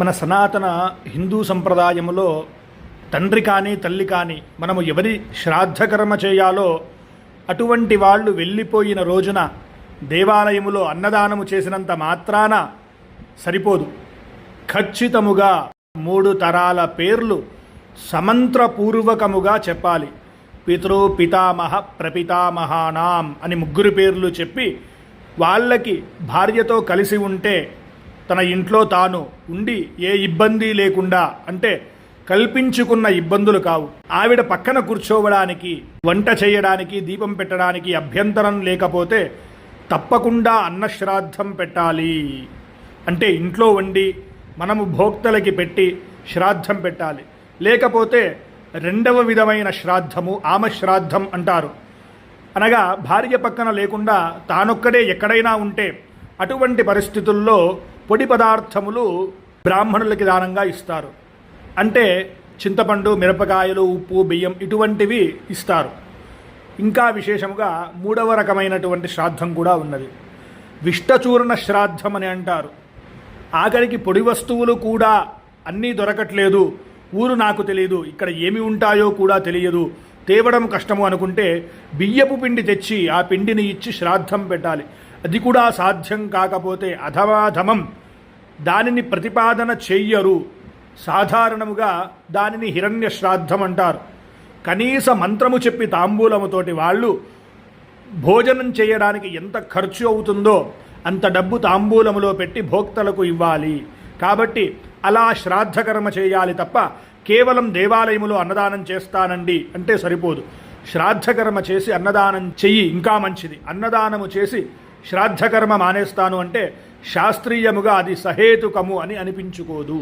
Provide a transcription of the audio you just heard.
మన సనాతన హిందూ సంప్రదాయములో తండ్రి కానీ తల్లి కానీ మనము ఎవరి శ్రాద్ధకర్మ చేయాలో అటువంటి వాళ్ళు వెళ్ళిపోయిన రోజున దేవాలయములో అన్నదానము చేసినంత మాత్రాన సరిపోదు. ఖచ్చితముగా మూడు తరాల పేర్లు సమంత్రపూర్వకముగా చెప్పాలి. పితృ పితామహ ప్రపితామహానాం అని ముగ్గురు పేర్లు చెప్పి వాళ్ళకి భార్యతో కలిసి ఉంటే తన ఇంట్లో తాను ఉండి ఏ ఇబ్బంది లేకుండా అంటే కల్పించుకున్న ఇబ్బందులు కావు. ఆవిడ పక్కన కూర్చోవడానికి వంట చేయడానికి దీపం పెట్టడానికి అభ్యంతరం లేకపోతే తప్పకుండా అన్నశ్రాద్ధం పెట్టాలి. అంటే ఇంట్లో వండి మనము భోక్తలకి పెట్టి శ్రాద్ధం పెట్టాలి. లేకపోతే రెండవ విధమైన శ్రాద్ధము ఆమ శ్రాద్ధం అంటారు. అనగా భార్య పక్కన లేకుండా తానొక్కడే ఎక్కడైనా ఉంటే అటువంటి పరిస్థితుల్లో పొడి పదార్థములు బ్రాహ్మణులకి దానంగా ఇస్తారు. అంటే చింతపండు మిరపకాయలు ఉప్పు బియ్యం ఇటువంటివి ఇస్తారు. ఇంకా విశేషముగా మూడవ రకమైనటువంటి శ్రాద్ధం కూడా ఉన్నది. విష్టచూర్ణ శ్రాద్ధం అని అంటారు. ఆఖరికి పొడి వస్తువులు కూడా అన్నీ దొరకట్లేదు. ఊరు నాకు తెలియదు ఇక్కడ ఏమి ఉంటాయో కూడా తెలియదు. తేవడం కష్టము అనుకుంటే బియ్యపు పిండి తెచ్చి ఆ పిండిని ఇచ్చి శ్రాద్ధం పెట్టాలి. అది కూడా సాధ్యం కాకపోతే అధమాధమం. దానిని ప్రతిపాదన చెయ్యరు. సాధారణముగా దానిని హిరణ్య శ్రాద్ధం అంటారు. కనీస మంత్రము చెప్పి తాంబూలముతోటి వాళ్ళు భోజనం చేయడానికి ఎంత ఖర్చు అవుతుందో అంత డబ్బు తాంబూలములో పెట్టి భోక్తలకు ఇవ్వాలి. కాబట్టి అలా శ్రాద్ధకర్మ చేయాలి తప్ప కేవలం దేవాలయములో అన్నదానం చేస్తానండి అంటే సరిపోదు. శ్రాద్ధకర్మ చేసి అన్నదానం చెయ్యి ఇంకా మంచిది. అన్నదానము చేసి శ్రాద్ధకర్మ మానేస్తాను అంటే శాస్త్రీయముగా అది సహేతుకము అని అనిపించుకోదు.